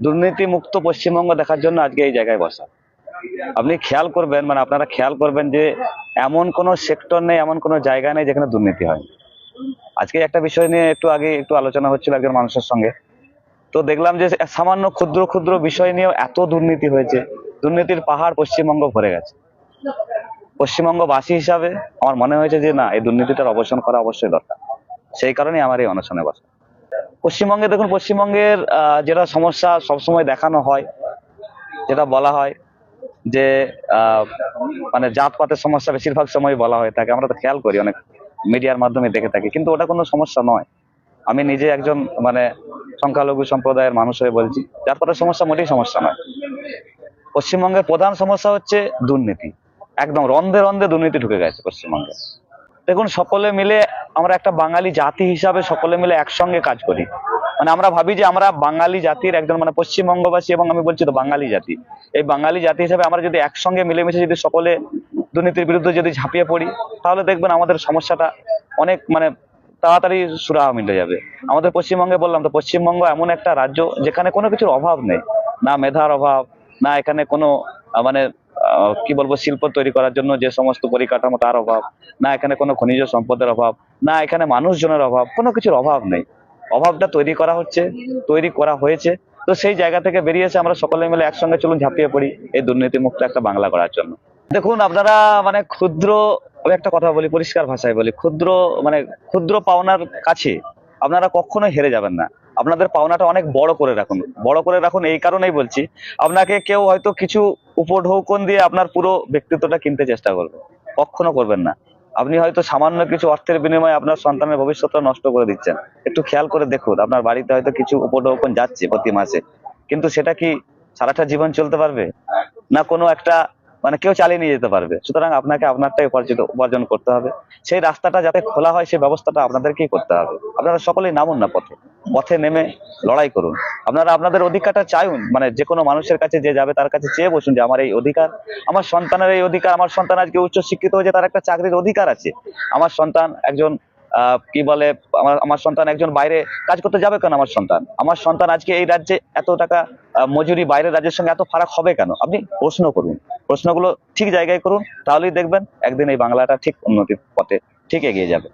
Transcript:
দুর্নীতি মুক্ত পশ্চিমবঙ্গ দেখার জন্য আজকে এই জায়গায় বসা। আপনি খেয়াল করবেন মানে আপনারা খেয়াল করবেন যে এমন কোনো সেক্টর নেই, এমন কোনো জায়গা নেই যেখানে দুর্নীতি হয়। আজকে একটা বিষয় নিয়ে একটু আগে একটু আলোচনা হচ্ছিল একজন মানুষের সঙ্গে। তো দেখলাম যে সামান্য ক্ষুদ্র ক্ষুদ্র বিষয় নিয়েও এত দুর্নীতি হয়েছে। দুর্নীতির পাহাড় পশ্চিমবঙ্গ ভরে গেছে। পশ্চিমবঙ্গবাসী হিসাবে আমার মনে হয়েছে যে না, এই দুর্নীতিটার অবসান করা অবশ্যই দরকার। সেই কারণে আমার এই অনশনে বসা। পশ্চিমবঙ্গে দেখুন, পশ্চিমবঙ্গের যেটা সমস্যা সবসময় দেখানো হয়, যেটা বলা হয় যে মানে জাতপাতের সমস্যা বেশিরভাগ সময় বলা হয়ে থাকে। আমরা তো খেয়াল করি, অনেক মিডিয়ার মাধ্যমে দেখে থাকি। কিন্তু ওটা কোনো সমস্যা নয়। আমি নিজে একজন মানে সংখ্যালঘু সম্প্রদায়ের মানুষ হয়ে বলছি, জাতপাতের সমস্যা মোটেই সমস্যা নয়। পশ্চিমবঙ্গের প্রধান সমস্যা হচ্ছে দুর্নীতি। একদম রন্ধে রন্ধে দুর্নীতি ঢুকে গেছে পশ্চিমবঙ্গে। দেখুন, সকলে মিলে আমরা একটা বাঙালি জাতি হিসাবে সকলে মিলে একসঙ্গে কাজ করি। মানে আমরা ভাবি যে আমরা বাঙালি জাতির একজন মানে পশ্চিমবঙ্গবাসী এবং আমি বলছি তো বাঙালি জাতি। এই বাঙালি জাতি হিসাবে আমরা যদি একসঙ্গে মিলেমিশে যদি সকলে দুর্নীতির বিরুদ্ধে যদি ঝাঁপিয়ে পড়ি, তাহলে দেখবেন আমাদের সমস্যাটা অনেক মানে তাড়াতাড়ি সুরাহা মিলে যাবে। আমাদের পশ্চিমবঙ্গে বললাম তো পশ্চিমবঙ্গ এমন একটা রাজ্য যেখানে কোনো কিছুর অভাব নেই। না মেধার অভাব, না এখানে কোনো মানে কি বলব, শিল্প তৈরি করার জন্য যে সমস্ত পরিকাঠামো তার অভাব, না এখানে কোনো খনিজ সম্পদের অভাব, না এখানে মানুষজনের অভাব, কোনো কিছুর অভাব নেই। অভাবটা তৈরি করা হচ্ছে, তৈরি করা হয়েছে। তো সেই জায়গা থেকে বেরিয়ে এসে আমরা সকলে মিলে একসঙ্গে চলুন ঝাঁপিয়ে পড়ি এই দুর্নীতি মুক্ত একটা বাংলা করার জন্য। দেখুন, আপনারা মানে ক্ষুদ্র, আমি একটা কথা বলি, পরিষ্কার ভাষায় বলি, ক্ষুদ্র মানে ক্ষুদ্র পাওনার কাছে আপনারা কখনোই হেরে যাবেন না। আপনাদের পাওনাটা অনেক বড় করে রাখুন। বড় করে রাখুন এই কারণেই বলছি, আপনাকে কেউ হয়তো কিছু উপঢৌকন দিয়ে আপনার পুরো ব্যক্তিত্বটা কিনতে চেষ্টা করবে। কখনো করবেন না। আপনি হয়তো সামান্য কিছু অর্থের বিনিময়ে আপনার সন্তানের ভবিষ্যৎটা নষ্ট করে দিচ্ছেন। একটু খেয়াল করে দেখুন, আপনার বাড়িতে হয়তো কিছু উপঢৌকন যাচ্ছে প্রতি মাসে। কিন্তু সেটা কি সারাটা জীবন চলতে পারবে? না কোনো একটা মানে কেউ চালিয়ে নিয়ে যেতে পারবে। সুতরাং আপনাকে আপনারটাই উপার্জিত, উপার্জন করতে হবে। সেই রাস্তাটা যাতে খোলা হয়, সেই ব্যবস্থাটা আপনাদেরকেই করতে হবে। আপনারা সকলেই নামুন না পথে। পথে নেমে লড়াই করুন। আপনারা আপনাদের অধিকারটা চাইুন মানে যে কোনো মানুষের কাছে যে যাবে তার কাছে চেয়ে বসুন যে, আমার এই অধিকার, আমার সন্তানের এই অধিকার, আমার সন্তান আজকে উচ্চ শিক্ষিত হয়েছে, তার একটা চাকরির অধিকার আছে। আমার সন্তান একজন কি বলে, আমার আমার সন্তান একজন বাইরে কাজ করতে যাবে কেন আমার সন্তান? আমার সন্তান আজকে এই রাজ্যে এত টাকা মজুরি, বাইরের রাজ্যের সঙ্গে এত ফারাক হবে কেন? আপনি প্রশ্ন করুন। প্রশ্নগুলো ঠিক জায়গায় করুন, তাহলেই দেখবেন একদিন এই বাংলাটা ঠিক উন্নতির পথে ঠিক এগিয়ে যাবে।